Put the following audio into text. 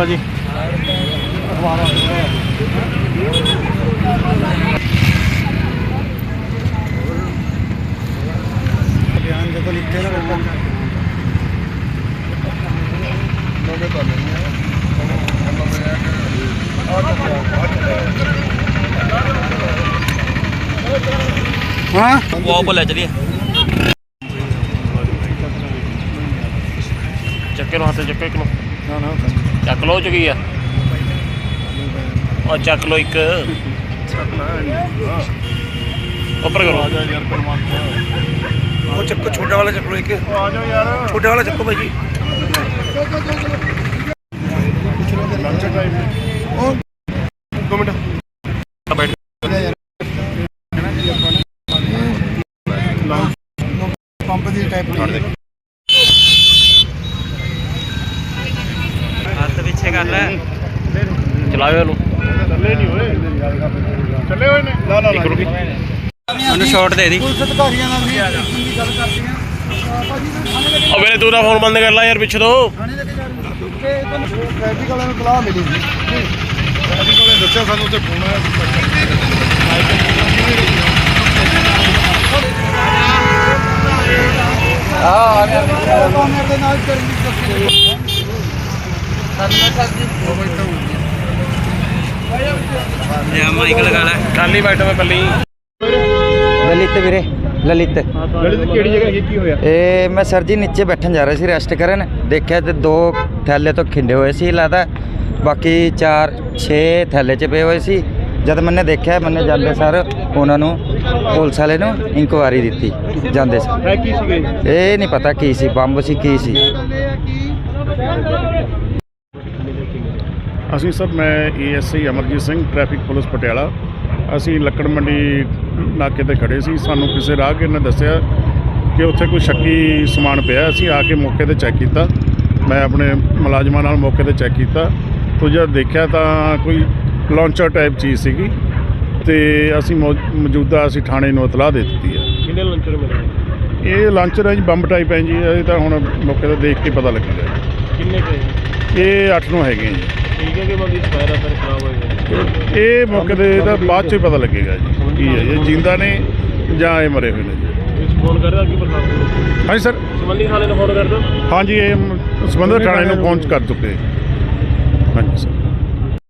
ਭਾਜੀ। ਬਿਆਨ ਜਦੋਂ ਲਿਖੇ ਨਾ ਬਿਲਕੁਲ ਹਾਂ? ਵਾਹ ਭੁੱਲਿਆ ਚਲੀਏ। ਚੱਕੇ ਨੂੰ ਹੱਥ ਚੱਕੇ ਇੱਕ ਨੂੰ। ਨਾ ਨਾ। ਚੱਕ ਲੋ ਚੁਗੀ ਆ? ਉਹ ਚੱਕ ਲੋ ਇੱਕ ਉੱਪਰ ਕਰੋ। ਉਹ ਚੱਕੋ ਛੋਟਾ ਵਾਲਾ ਚੱਕੋ ਇੱਕ। ਆ ਜਾਓ ਯਾਰ। ਛੋਟੇ ਵਾਲਾ ਚੱਕੋ ਭਾਈ ਜੀ। ਲੰਚ ਟਾਈਮ ਉਹ ਦੋ ਮਿੰਟ ਬੈਠ ਪੰਪ ਦੀ ਟਾਈਪ ਨਹੀਂ ਹੱਥ ਪਿੱਛੇ ਕਰ ਲੈ ਚਲਾਓ ਇਹਨੂੰ। ਚੱਲੇ ਨਹੀਂ ਹੋਏ ਚੱਲੇ ਹੋਏ ਨੇ ਨਾ ਨਾ। ਇੱਕ ਰੁਕੀ ਮੈਨੂੰ ਸ਼ਾਟ ਦੇ ਦੀ। ਪੁਲਿਸ ਅਧਿਕਾਰੀਆਂ ਨਾਲ ਵੀ ਦੀ ਗੱਲ ਕਰਦੇ ਆ? ਕੇ ਉਹ ਮੇਰੇ ਤੂੰ ਨਾ ਫੋਨ ਬੰਦ ਕਰ ਲੈ ਯਾਰ ਪਿੱਛੇ ਤੋਂ। ਥਾਣੇ ਲੈ ਕੇ ਜਾ ਰਹੇ ਤੇ ਤੁਹਾਨੂੰ ਟ੍ਰੈਫਿਕ ਵਾਲਿਆਂ ਨੂੰ ਤਲਾਹ ਮਿਲੀ ਸੀ। ਵਾਲਿਆਂ ਨੇ ਦੱਸਿਆ ਸਾਨੂੰ ਉੱਥੇ ਫੋਨ ਆਇਆ ਆ ਆ ਦੇ ਨਾਲ ਕਰਨ ਦੀ ਕੋਸ਼ਿਸ਼ ਇਹ ਮਾਈਕ ਲਗਾ ਲੈ। ਖਾਲੀ ਬੈਠਾ ਮੈਂ ਕੱਲੀ ਲਲਿਤ ਵੀਰੇ ਲਲਿਤ। ਲਲਿਤ ਕਿਹੜੀ ਜਗ੍ਹਾ ਕੀ ਹੋਇਆ? ਇਹ ਮੈਂ ਸਰ ਜੀ ਨੀਚੇ ਬੈਠਣ ਜਾ ਰਿਹਾ ਸੀ ਰੈਸਟ ਕਰਨ। ਦੇਖਿਆ ਤੇ ਦੋ ਥੈਲੇ ਤੋਂ ਖਿੰਡੇ ਹੋਏ ਸੀ ਲੱਗਦਾ ਬਾਕੀ 4 6 ਥੈਲੇ ਚ ਪਏ ਹੋਏ ਸੀ। ਜਦ ਮੈਨੇ ਦੇਖਿਆ ਮੈਨੇ ਜਾਂਦੇ ਸਰ ਉਹਨਾਂ ਨੂੰ ਪੁਲਿਸ ਵਾਲੇ ਨੂੰ ਇਨਕੁਆਰੀ ਦਿੱਤੀ। ਜਾਂਦੇ ਸਰ। ਇਹ ਨਹੀਂ ਪਤਾ ਕੀ ਸੀ ਬੰਬ ਸੀ ਕੀ ਸੀ। ਅਸੀਂ ਸਰ ਮੈਂ ASI Amarjeet Singh traffic police Patiala. ਅਸੀਂ ਲੱਕੜ ਮੰਡੀ ਨਾਕੇ ਤੇ ਖੜੇ ਸੀ। ਸਾਨੂੰ ਕਿਸੇ ਰਾਹਗੀਰ ਨੇ ਦੱਸਿਆ ਕਿ ਉੱਥੇ ਕੋਈ ਸ਼ੱਕੀ ਸਮਾਨ ਪਿਆ। ਅਸੀਂ ਆ ਕੇ ਮੌਕੇ ਤੇ ਚੈੱਕ ਕੀਤਾ। ਮੈਂ ਆਪਣੇ ਮੁਲਾਜ਼ਮਾਂ ਨਾਲ ਮੌਕੇ ਤੇ ਚੈੱਕ ਕੀਤਾ। ਤੋ ਜਦ ਦੇਖਿਆ ਤਾਂ ਕੋਈ ਲਾਂਚਰ ਟਾਈਪ ਚੀਜ਼ ਸੀਗੀ ਤੇ ਅਸੀਂ ਮੌਜੂਦਾ ਅਸੀਂ ਥਾਣੇ ਨੂੰ ਇਤਲਾਹ ਦੇ ਦਿੱਤੀ ਹੈ। ਕਿੰਨੇ ਲੰਚਰ ਮਿਲੇ? ਇਹ ਲਾਂਚਰ ਹੈ ਜੀ ਬੰਬ ਟਾਈਪ ਹੈ ਜੀ। ਇਹ ਤਾਂ ਹੁਣ ਮੌਕੇ ਤੇ ਦੇਖ ਕੇ ਪਤਾ ਲੱਗੇਗਾ। ਕਿੰਨੇ ਪਏ ਇਹ 8 ਨੂੰ ਹੈਗੇ ਜੀ। ਠੀਕ ਹੈ ਕਿ ਬੰਦੀ ਸਪਾਇਰ ਅਸਰ ਖਰਾਬ ਹੋਏਗਾ ਇਹ ਮੌਕੇ ਤੇ ਇਹਦਾ ਬਾਅਦ ਚ ਹੀ ਪਤਾ ਲੱਗੇਗਾ ਜੀ ਕੀ ਹੈ ਇਹ ਜਿੰਦਾ ਨੇ ਜਾਂ ਇਹ ਮਰੇ ਹੋਏ ਨੇ ਫੋਨ ਕਰ ਰਿਹਾ ਕਿ ਪ੍ਰਸ਼ਾਸਨ ਨੂੰ? ਹਾਂਜੀ ਸਰ। ਸੰਬੰਧੀ ਥਾਣੇ ਨੂੰ ਫੋਨ ਕਰ ਦਿਓ ਹਾਂਜੀ ਇਹ ਸੰਬੰਧਿਤ ਥਾਣੇ ਨੂੰ ਪਹੁੰਚ ਕਰ ਚੁੱਕੇ। ਹਾਂਜੀ ਸਰ।